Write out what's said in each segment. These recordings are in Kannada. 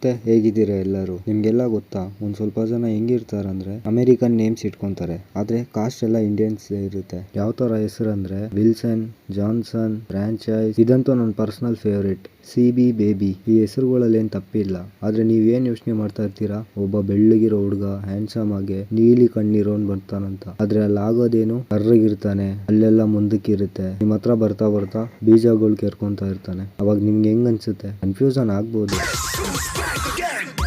ಮತ್ತೆ ಹೇಗಿದ್ದೀರಾ ಎಲ್ಲರೂ? ನಿಮ್ಗೆಲ್ಲ ಗೊತ್ತಾ? ಒಂದ್ ಸ್ವಲ್ಪ ಜನ ಹೆಂಗಿರ್ತಾರಂದ್ರೆ ಅಮೆರಿಕನ್ ನೇಮ್ಸ್ ಇಟ್ಕೊಂತಾರೆ. ಆದ್ರೆ ಕಾಸ್ಟ್ ಎಲ್ಲ ಇಂಡಿಯನ್ಸ್ ಇರುತ್ತೆ. ಯಾವ ತರ ಹೆಸರು ಅಂದ್ರೆ ವಿಲ್ಸನ್, ಜಾನ್ಸನ್, ಫ್ರಾಂಚೈಸ್. ಇದಂತೂ ನನ್ನ personal favourite. C B baby. ಈ ಹೆಸರುಗಳಲ್ಲಿ ಏನು ತಪ್ಪಿಲ್ಲ. ಆದ್ರೆ ನೀವ್ ಏನ್ ಯೋಚನೆ ಮಾಡ್ತಾ ಇರ್ತೀರಾ? ಒಬ್ಬ ಬೆಳ್ಳಗಿರೋ ಹುಡುಗ ಹ್ಯಾಂಡ್ಸಮ್ ಆಗಿ ನೀಲಿ ಕಣ್ಣಿರೋನ್ ಬರ್ತಾನಂತ. ಆದ್ರೆ ಅಲ್ಲಿ ಆಗೋದೇನು ಕರ್ರಗಿರ್ತಾನೆ ಅಲ್ಲೆಲ್ಲ ಮುಂದಕ್ಕಿರುತ್ತೆ. ನಿಮ್ ಹತ್ರ ಬರ್ತಾ ಬರ್ತಾ ಬೀಜಗಳು ಕೇರ್ಕೊಂತ ಇರ್ತಾನೆ. ಅವಾಗ ನಿಮ್ಗೆ ಹೆಂಗ್ ಅನ್ಸುತ್ತೆ ಕನ್ಫ್ಯೂಷನ್ ಆಗ್ಬೋದು. Gang, gang.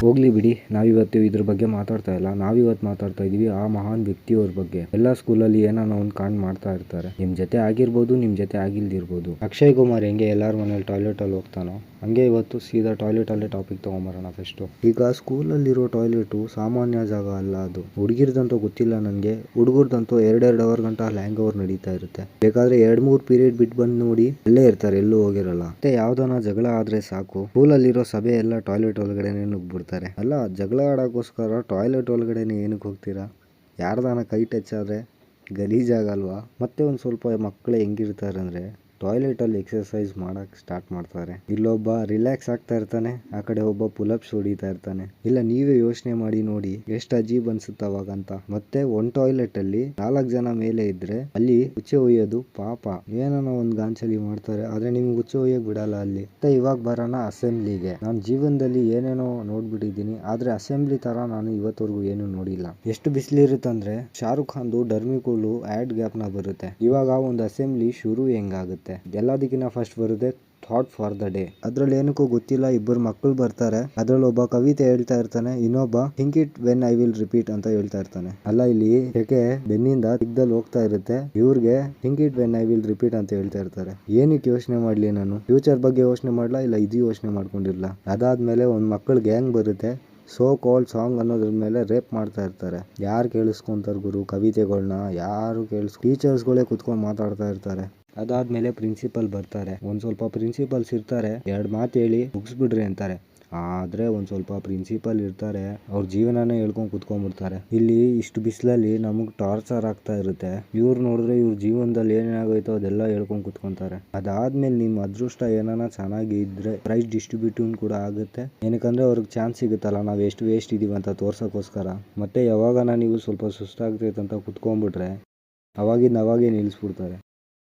ಹೋಗ್ಲಿ ಬಿಡಿ. ನಾವಿವತ್ತು ಇದ್ರ ಬಗ್ಗೆ ಮಾತಾಡ್ತಾ ಇಲ್ಲ. ನಾವಿವತ್ತು ಮಾತಾಡ್ತಾ ಇದೀವಿ ಆ ಮಹಾನ್ ವ್ಯಕ್ತಿಯವ್ರ ಬಗ್ಗೆ. ಎಲ್ಲ ಸ್ಕೂಲಲ್ಲಿ ಏನಾನ ಒಂದು ಕಾಂಡ್ ಮಾಡ್ತಾ ಇರ್ತಾರೆ. ನಿಮ್ ಜೊತೆ ಆಗಿರ್ಬೋದು, ನಿಮ್ ಜೊತೆ ಆಗಿಲ್ದಿರ್ಬೋದು. ಅಕ್ಷಯ್ ಕುಮಾರ್ ಹೆಂಗೆ ಎಲ್ಲಾರ ಮನೇಲಿ ಟಾಯ್ಲೆಟ್ ಅಲ್ಲಿ ಹೋಗ್ತಾನೋ? ಹಂಗೆ ಇವತ್ತು ಸೀದಾ ಟಾಯ್ಲೆಟ್ ಅಲ್ಲೇ ಟಾಪಿಕ್ ತಗೊಂಬರೋಣ ಫಸ್ಟ್ ಈಗ ಸ್ಕೂಲಲ್ಲಿರೋ ಟಾಯ್ಲೆಟು ಸಾಮಾನ್ಯ ಜಾಗ ಅಲ್ಲ ಅದು. ಹುಡುಗಿರ್ದಂತೂ ಗೊತ್ತಿಲ್ಲ ನನಗೆ. ಹುಡುಗರ್ದಂತೂ ಎರಡೆರಡು ಅವರ್ ಗಂಟ ಲ್ಯಾಂಗ್ ಓವರ್ ನಡೀತಾ ಇರುತ್ತೆ. ಬೇಕಾದ್ರೆ ಎರಡ್ ಮೂರ್ ಪೀರಿಯಡ್ ಬಿಟ್ಟು ಬಂದು ನೋಡಿ ಅಲ್ಲೇ ಇರ್ತಾರೆ, ಎಲ್ಲೂ ಹೋಗಿರಲ್ಲ. ಮತ್ತೆ ಯಾವ್ದಾನ ಜಗಳ ಆದ್ರೆ ಸಾಕು. ಸ್ಕೂಲಲ್ಲಿರೋ ಸಭೆ ಎಲ್ಲ ಟಾಯ್ಲೆಟ್ ಒಳಗಡೆ ನುಗ್ಬಿಡ್ತಾರೆ ಅಲ್ಲ, ಜಗಳ ಆಡೋಕ್ಕೋಸ್ಕರ ಟಾಯ್ಲೆಟ್ ಒಳಗಡೆ ಏನಕ್ಕೆ ಹೋಗ್ತೀರಾ? ಯಾರ್ದಾನ ಕೈ ಟಚ್ ಆದರೆ ಗಲೀಜಾಗಲ್ವಾ? ಮತ್ತೆ ಒಂದು ಸ್ವಲ್ಪ ಮಕ್ಕಳು ಹೆಂಗಿರ್ತಾರೆ ಅಂದ್ರೆ ಟಾಯ್ಲೆಟ್ ಅಲ್ಲಿ ಎಕ್ಸರ್ಸೈಸ್ ಮಾಡಕ್ ಸ್ಟಾರ್ಟ್ ಮಾಡ್ತಾರೆ. ಇಲ್ಲೊಬ್ಬ ರಿಲ್ಯಾಕ್ಸ್ ಆಗ್ತಾ ಇರ್ತಾನೆ, ಆ ಕಡೆ ಒಬ್ಬ ಪುಲಪ್ಸ್ ಹೊಡಿತಾ ಇರ್ತಾನೆ. ಇಲ್ಲ, ನೀವೇ ಯೋಚನೆ ಮಾಡಿ ನೋಡಿ, ಎಷ್ಟು ಅಜೀಬ್ ಅನ್ಸುತ್ತೆ ಅವಾಗ ಅಂತ ಮತ್ತೆ ಒಂದ್ ಟಾಯ್ಲೆಟ್ ಅಲ್ಲಿ ನಾಲ್ಕು ಜನ ಮೇಲೆ ಇದ್ರೆ ಅಲ್ಲಿ ಹುಚ್ಚೆ ಒಯ್ಯೋದು ಪಾಪ. ಏನೋ ಒಂದ್ ಗಾಂಚಲಿ ಮಾಡ್ತಾರೆ, ಆದ್ರೆ ನಿಮ್ಗೆ ಹುಚ್ಚೆ ಒಯ್ಯಕ್ ಬಿಡಲ್ಲ ಅಲ್ಲಿ. ಮತ್ತೆ ಇವಾಗ ಬರೋಣ ಅಸೆಂಬ್ಲಿಗೆ ನಾನು ಜೀವನದಲ್ಲಿ ಏನೇನೋ ನೋಡ್ಬಿಟ್ಟಿದ್ದೀನಿ, ಆದ್ರೆ ಅಸೆಂಬ್ಲಿ ತರ ನಾನು ಇವತ್ತವರೆಗೂ ಏನು ನೋಡಿಲ್ಲ. ಎಷ್ಟು ಬಿಸಿಲಿರುತ್ತಂದ್ರೆ ಶಾರುಖ್ ಖಾನ್ದು ಡರ್ಮಿಕೋಲು ಆಡ್ ಗ್ಯಾಪ್ನ ಬರುತ್ತೆ. ಇವಾಗ ಒಂದು ಅಸೆಂಬ್ಲಿ ಶುರು ಹೆಂಗಾಗುತ್ತೆ? ಎಲ್ಲದಕ್ಕಿಂತ ಫಸ್ಟ್ ಬರುತ್ತೆ ಥಾಟ್ ಫಾರ್ ದ ಡೇ ಅದ್ರಲ್ಲಿ ಏನಕ್ಕೂ ಗೊತ್ತಿಲ್ಲ, ಇಬ್ಬರು ಮಕ್ಕಳು ಬರ್ತಾರೆ. ಅದ್ರಲ್ಲಿ ಒಬ್ಬ ಕವಿತೆ ಹೇಳ್ತಾ ಇರ್ತಾನೆ, ಇನ್ನೊಬ್ಬ think it when I will repeat ಅಂತ ಹೇಳ್ತಾ ಇರ್ತಾನೆ. ಅಲ್ಲ, ಇಲ್ಲಿ ಯಾಕೆ ಬೆನ್ನಿಂದ ತಿಗ್ದಲ್ಲಿ ಹೋಗ್ತಾ ಇರುತ್ತೆ, ಇವ್ರಿಗೆ think it when I will repeat ಅಂತ ಹೇಳ್ತಾ ಇರ್ತಾರೆ. ಏನಕ್ಕೆ ಯೋಚನೆ ಮಾಡ್ಲಿ ನಾನು? ಫ್ಯೂಚರ್ ಬಗ್ಗೆ ಯೋಚನೆ ಮಾಡ್ಲಾ, ಇಲ್ಲ ಇದು ಯೋಚನೆ ಮಾಡ್ಕೊಂಡಿರ್ಲ? ಅದಾದ್ಮೇಲೆ ಒಂದ್ ಮಕ್ಕಳ ಗ್ಯಾಂಗ್ ಬರುತ್ತೆ ಸೋ ಕಾಲ್ಡ್ ಸಾಂಗ್ ಅನ್ನೋದ್ರ ಮೇಲೆ ರೇಪ್ ಮಾಡ್ತಾ ಇರ್ತಾರೆ. ಯಾರು ಕೇಳಿಸ್ಕೊಂತಾರೆ ಗುರು ಕವಿತೆಗಳನ್ನ ಯಾರು ಕೇಳಿಸ್ ಟೀಚರ್ಸ್ಗಳೇ ಕುತ್ಕೊಂಡು ಮಾತಾಡ್ತಾ ಇರ್ತಾರೆ. ಅದಾದ್ಮೇಲೆ ಪ್ರಿನ್ಸಿಪಲ್ ಬರ್ತಾರೆ. ಒಂದ್ ಸ್ವಲ್ಪ ಪ್ರಿನ್ಸಿಪಲ್ಸ್ ಇರ್ತಾರೆ. ಎರಡ್ ಮಾತು ಹೇಳಿ ಮುಗಿಸ್ಬಿಡ್ರಿ ಅಂತಾರೆ. ಆದ್ರೆ ಒಂದ್ ಸ್ವಲ್ಪ ಪ್ರಿನ್ಸಿಪಲ್ ಇರ್ತಾರೆ. ಅವ್ರ ಜೀವನನೇ ಹೇಳ್ಕೊಂಡ್ ಕುತ್ಕೊಂಡ್ಬಿಡ್ತಾರೆ. ಇಲ್ಲಿ ಇಷ್ಟು ಬಿಸಿಲಲ್ಲಿ ನಮಗ್ ಟಾರ್ಚರ್ ಆಗ್ತಾ ಇರುತ್ತೆ. ಇವ್ರು ನೋಡಿದ್ರೆ ಇವ್ರ ಜೀವನದಲ್ಲಿ ಏನೇನಾಗೋಯ್ತೋ ಅದೆಲ್ಲ ಹೇಳ್ಕೊಂಡ್ ಕುತ್ಕೊಂತಾರೆ. ಅದಾದ್ಮೇಲೆ ನಿಮ್ ಅದೃಷ್ಟ ಏನಾನ ಚೆನ್ನಾಗಿ ಇದ್ರೆ ಪ್ರೈಸ್ ಡಿಸ್ಟ್ರಿಬ್ಯೂಷನ್ ಕೂಡ ಆಗುತ್ತೆ. ಏನಕ್ಕಂದ್ರೆ ಅವ್ರಿಗೆ ಚಾನ್ಸ್ ಸಿಗುತ್ತಲ್ಲ. ನಾವ್ ಎಷ್ಟು ವೇಸ್ಟ್ ಇದೀವಿ ಅಂತ ತೋರ್ಸಕ್ಕೋಸ್ಕರ. ಮತ್ತೆ ಯಾವಾಗಾನ ನೀವು ಸ್ವಲ್ಪ ಸುಸ್ತಾಗ್ತೈತೆ ಅಂತ ಕುತ್ಕೊಂಡ್ಬಿಟ್ರೆ ಅವಾಗಿಂದ ಅವಾಗೇ ನಿಲ್ಲಿಸ್ಬಿಡ್ತಾರೆ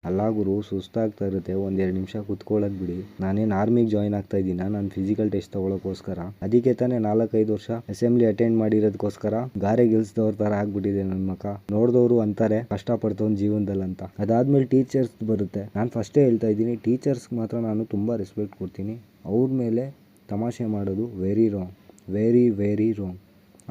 ಅಲ್ಲ ಗುರು ಸುಸ್ತಾಗ್ತಾ ಇರುತ್ತೆ. ಒಂದೆರಡು ನಿಮಿಷ ಕೂತ್ಕೊಳ್ಳೋಕೆ ಬಿಡಿ. ನಾನೇನು ಆರ್ಮಿಗೆ ಜಾಯ್ನ್ ಆಗ್ತಾ ಇದ್ದೀನ? ನಾನು ಫಿಸಿಕಲ್ ಟೆಸ್ಟ್ ತಗೊಳ್ಳೋಕ್ಕೋಸ್ಕರ ಅದಕ್ಕೆ ತಾನೇ ನಾಲ್ಕೈದು ವರ್ಷ ಅಸೆಂಬ್ಲಿ ಅಟೆಂಡ್ ಮಾಡಿರೋದಕ್ಕೋಸ್ಕರ ಗಾರೆ ಗೆಲ್ಸ್ದವ್ರ ಥರ ಆಗ್ಬಿಟ್ಟಿದೆ ನನ್ನ ಮಕ ನೋಡಿದವರು ಅಂತಾರೆ, ಕಷ್ಟಪಡ್ತವ್ನ ಜೀವನದಲ್ಲಿ ಅಂತ. ಅದಾದ್ಮೇಲೆ ಟೀಚರ್ಸ್ ಬರುತ್ತೆ. ನಾನು ಫಸ್ಟೇ ಹೇಳ್ತಾ ಇದ್ದೀನಿ ಟೀಚರ್ಸ್ಗೆ ಮಾತ್ರ ನಾನು ತುಂಬ ರೆಸ್ಪೆಕ್ಟ್ ಕೊಡ್ತೀನಿ. ಅವ್ರ ಮೇಲೆ ತಮಾಷೆ ಮಾಡೋದು very wrong very very wrong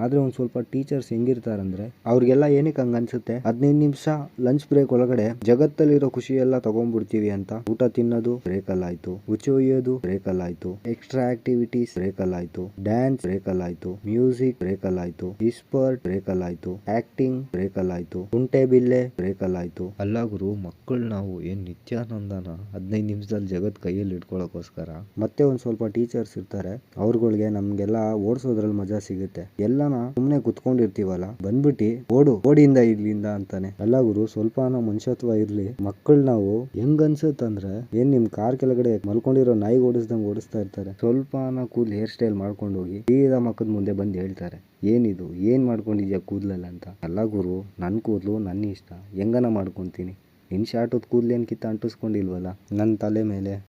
ಆದ್ರೆ ಒಂದು ಸ್ವಲ್ಪ ಟೀಚರ್ಸ್ ಹೆಂಗಿರ್ತಾರಂದ್ರೆ ಅವ್ರಿಗೆಲ್ಲ ಏನಕ್ಕೆ ಹಂಗ ಅನ್ಸುತ್ತೆ? ಹದಿನೈದು ನಿಮಿಷ ಲಂಚ್ ಬ್ರೇಕ್ ಒಳಗಡೆ ಜಗತ್ತಲ್ಲಿರೋ ಖುಷಿ ಎಲ್ಲ ತಗೊಂಡ್ಬಿಡ್ತೀವಿ ಅಂತ. ಊಟ ತಿನ್ನೋದು ಬ್ರೇಕ್ ಅಲ್ಲಾಯ್ತು. ಉಚ್ಚೆ ಒಯ್ಯೋದು ಬ್ರೇಕ್ ಅಲ್ಲಾಯ್ತು. ಎಕ್ಸ್ಟ್ರಾ ಆಕ್ಟಿವಿಟೀಸ್ ಬ್ರೇಕ್ ಅಲ್ಲಾಯ್ತು. ಡ್ಯಾನ್ಸ್ ಬ್ರೇಕ್ ಅಲ್ಲಾಯ್ತು. ಮ್ಯೂಸಿಕ್ ಬ್ರೇಕ್ ಅಲ್ಲಾಯ್ತು. ಇಸ್ಪರ್ಟ್ ಬ್ರೇಕ್ ಅಲ್ಲಾಯ್ತು. ಆಕ್ಟಿಂಗ್ ಬ್ರೇಕ್ ಅಲ್ಲಾಯ್ತು. ಕುಂಟೆ ಬಿಲ್ಲೆ ಬ್ರೇಕ್ ಅಲ್ಲಾಯ್ತು. ಅಲ್ಲ ಗುರು, ಮಕ್ಕಳು ನಾವು ಏನ್ ನಿತ್ಯಾನಂದನ ಹದಿನೈದು ನಿಮಿಷದಲ್ಲಿ ಜಗತ್ ಕೈಯಲ್ಲಿ ಇಟ್ಕೊಳ್ಳೋಕೋಸ್ಕರ ಮತ್ತೆ ಒಂದ್ ಸ್ವಲ್ಪ ಟೀಚರ್ಸ್ ಇರ್ತಾರೆ. ಅವ್ರಗಳಿಗೆ ನಮಗೆಲ್ಲ ಓಡಿಸೋದ್ರಲ್ಲಿ ಮಜಾ ಸಿಗುತ್ತೆ. ಎಲ್ಲಾನ ಸುಮ್ನೆ ಕುತ್ಕೊಂಡಿರ್ತೀವಲ್ಲ? ಬಂದ್ಬಿಟ್ಟಿ, ಓಡು ಓಡಿಂದ ಇಲ್ಲಿಂದ ಅಂತಾನೆ. ಅಲ್ಲ ಗುರು, ಸ್ವಲ್ಪನ ಮನುಷ್ಯತ್ವ ಇರ್ಲಿ. ಮಕ್ಕಳು ನಾವು ಹೆಂಗ್ ಅನ್ಸುತ್ತಂದ್ರೆ ಏನ್ ನಿಮ್ ಕಾರ್ ಕೆಳಗಡೆ ಮಲ್ಕೊಂಡಿರೋ ನಾಯಿ ಓಡಿಸ್ದಂಗ್ ಓಡಿಸ್ತಾ ಇರ್ತಾರೆ. ಸ್ವಲ್ಪನ ಕೂದಲು ಹೇರ್ ಸ್ಟೈಲ್ ಮಾಡ್ಕೊಂಡು ಹೋಗಿ ಸೀದಾ ಮಕ್ಕದ ಮುಂದೆ ಬಂದು ಹೇಳ್ತಾರೆ. ಏನಿದು? ಏನ್ ಮಾಡ್ಕೊಂಡಿದ್ಯಾ ಕೂದ್ಲಲ್ಲ ಅಂತ? ಅಲ್ಲ ಗುರು, ನನ್ ಕೂದಲು ನನ್ನ ಇಷ್ಟ. ಹೆಂಗನ ಮಾಡ್ಕೊಂತೀನಿ? ನಿನ್ ಶಾರ್ಟದ ಕೂದ್ಲೇನ್ ಕಿತ್ತ ಅಂಟಿಸ್ಕೊಂಡಿಲ್ವಲ್ಲ? ನನ್ನ ತಲೆ ಮೇಲೆ.